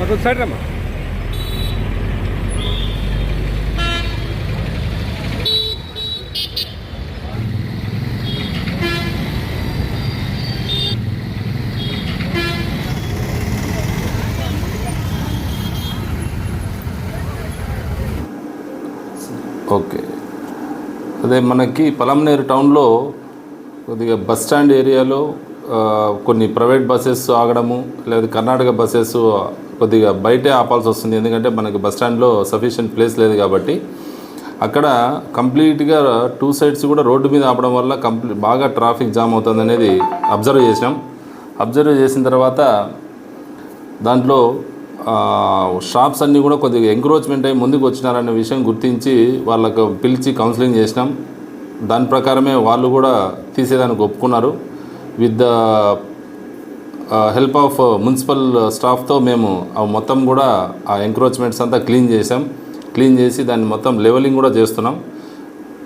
కొంచెం సైడ్ రమ్మా. ఓకే. అదే మనకి పలంనేరు టౌన్లో కొద్దిగా బస్ స్టాండ్ ఏరియాలో కొన్ని ప్రైవేట్ బస్సెస్ ఆగడము లేదా కర్ణాటక బస్సెస్ కొద్దిగా బయటే ఆపాల్సి వస్తుంది. ఎందుకంటే మనకి బస్ స్టాండ్లో సఫిషియెంట్ ప్లేస్ లేదు కాబట్టి అక్కడ కంప్లీట్గా టూ సైడ్స్ కూడా రోడ్డు మీద ఆపడం వల్ల కంప్లీ బాగా ట్రాఫిక్ జామ్ అవుతుంది అనేది అబ్జర్వ్ చేసినాం. అబ్జర్వ్ చేసిన తర్వాత దాంట్లో షాప్స్ అన్నీ కూడా కొద్దిగా ఎంక్రోచ్మెంట్ అయ్యి ముందుకు వచ్చినారనే విషయం గుర్తించి వాళ్ళకు పిలిచి కౌన్సిలింగ్ చేసినాం. దాని ప్రకారమే వాళ్ళు కూడా తీసేదానికి ఒప్పుకున్నారు. With the help of municipal స్టాఫ్తో మేము మొత్తం కూడా ఆ ఎంక్రోచ్మెంట్స్ అంతా క్లీన్ చేసాం క్లీన్ చేసి దాన్ని మొత్తం లెవెలింగ్ కూడా చేస్తున్నాం.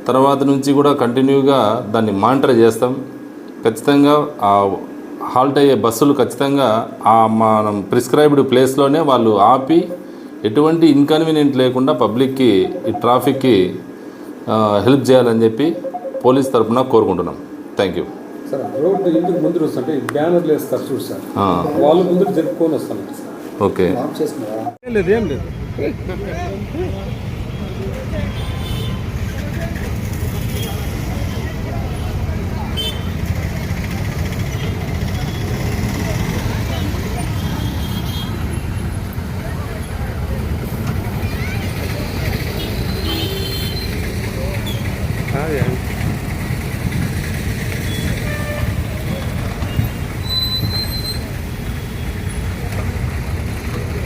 తర్వాత నుంచి కూడా కంటిన్యూగా దాన్ని మానిటర్ చేస్తాం. ఖచ్చితంగా ఆ హాల్ట్ అయ్యే బస్సులు ఖచ్చితంగా ఆ మనం ప్రిస్క్రైబ్డ్ ప్లేస్లోనే వాళ్ళు ఆపి ఎటువంటి ఇన్కన్వీనియంట్ లేకుండా పబ్లిక్కి ఈ ట్రాఫిక్కి హెల్ప్ చేయాలని చెప్పి పోలీస్ తరఫున కోరుకుంటున్నాం. థ్యాంక్ యూ సార్ రోడ్డు ఎందుకు ముందు వస్తుంటే బ్యానర్లు వేస్తారు చూడు సార్. వాళ్ళు ముందు జరుపుకొని వస్తాను ఓకే. లేదు ఏం లేదు.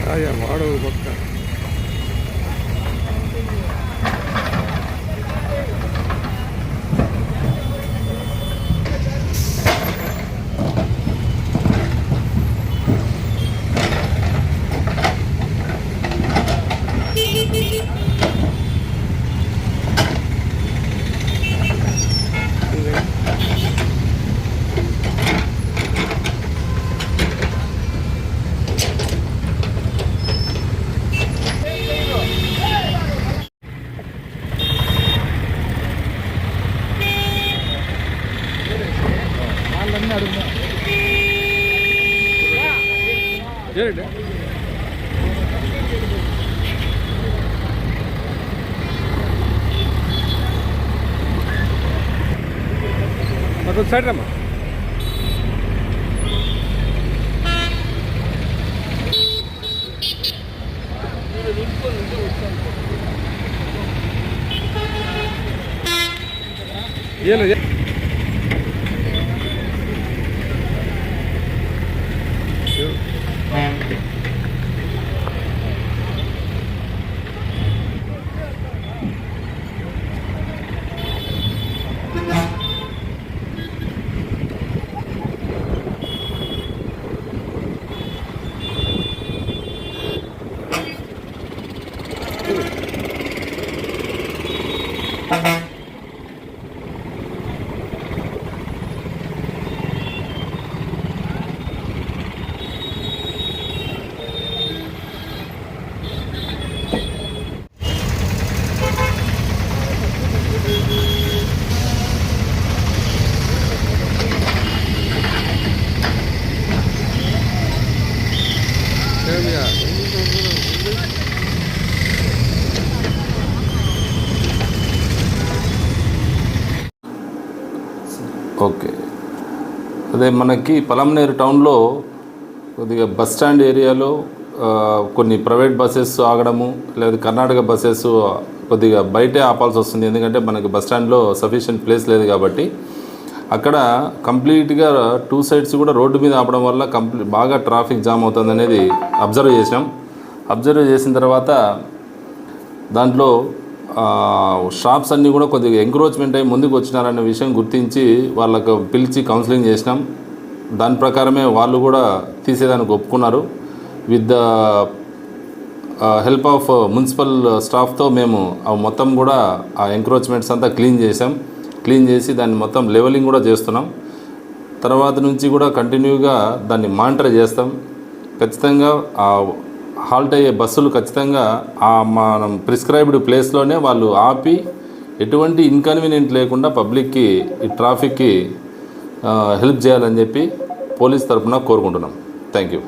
சாய வாடகை பக்கம். ఏంటి కొంచెం సైడ్ రమ్మా ఏం లేదు ఏమియా? ఓకే. అదే మనకి పలంనేరు టౌన్లో కొద్దిగా బస్ స్టాండ్ ఏరియాలో కొన్ని ప్రైవేట్ బస్సెస్ ఆగడము లేదా కర్ణాటక బస్సెస్ కొద్దిగా బయటే ఆపాల్సి వస్తుంది. ఎందుకంటే మనకి బస్ స్టాండ్లో సఫిషియెంట్ ప్లేస్ లేదు కాబట్టి అక్కడ కంప్లీట్గా టూ సైడ్స్ కూడా రోడ్డు మీద ఆపడం వల్ల కంప్లీ బాగా ట్రాఫిక్ జామ్ అవుతుంది అనేది అబ్జర్వ్ చేసినాం. అబ్జర్వ్ చేసిన తర్వాత దాంట్లో షాప్స్ అన్నీ కూడా కొద్దిగా ఎంక్రోచ్మెంట్ అయ్యి ముందుకు వచ్చినారనే విషయం గుర్తించి వాళ్ళకు పిలిచి కౌన్సిలింగ్ చేసినాం. దాని ప్రకారమే వాళ్ళు కూడా తీసేదానికి ఒప్పుకున్నారు. With the help of municipal స్టాఫ్తో మేము మొత్తం కూడా ఆ ఎంక్రోచ్మెంట్స్ అంతా క్లీన్ చేసాం క్లీన్ చేసి దాన్ని మొత్తం లెవెలింగ్ కూడా చేస్తున్నాం. తర్వాత నుంచి కూడా కంటిన్యూగా దాన్ని మానిటర్ చేస్తాం. ఖచ్చితంగా హాల్ట్ అయ్యే బస్సులు ఖచ్చితంగా ఆ మనం ప్రిస్క్రైబ్డ్ ప్లేస్లోనే వాళ్ళు ఆపి ఎటువంటి ఇన్కన్వీనియంట్ లేకుండా పబ్లిక్కి ఈ ట్రాఫిక్కి హెల్ప్ చేయాలని చెప్పి పోలీస్ తరఫున కోరుకుంటున్నాం. Thank you.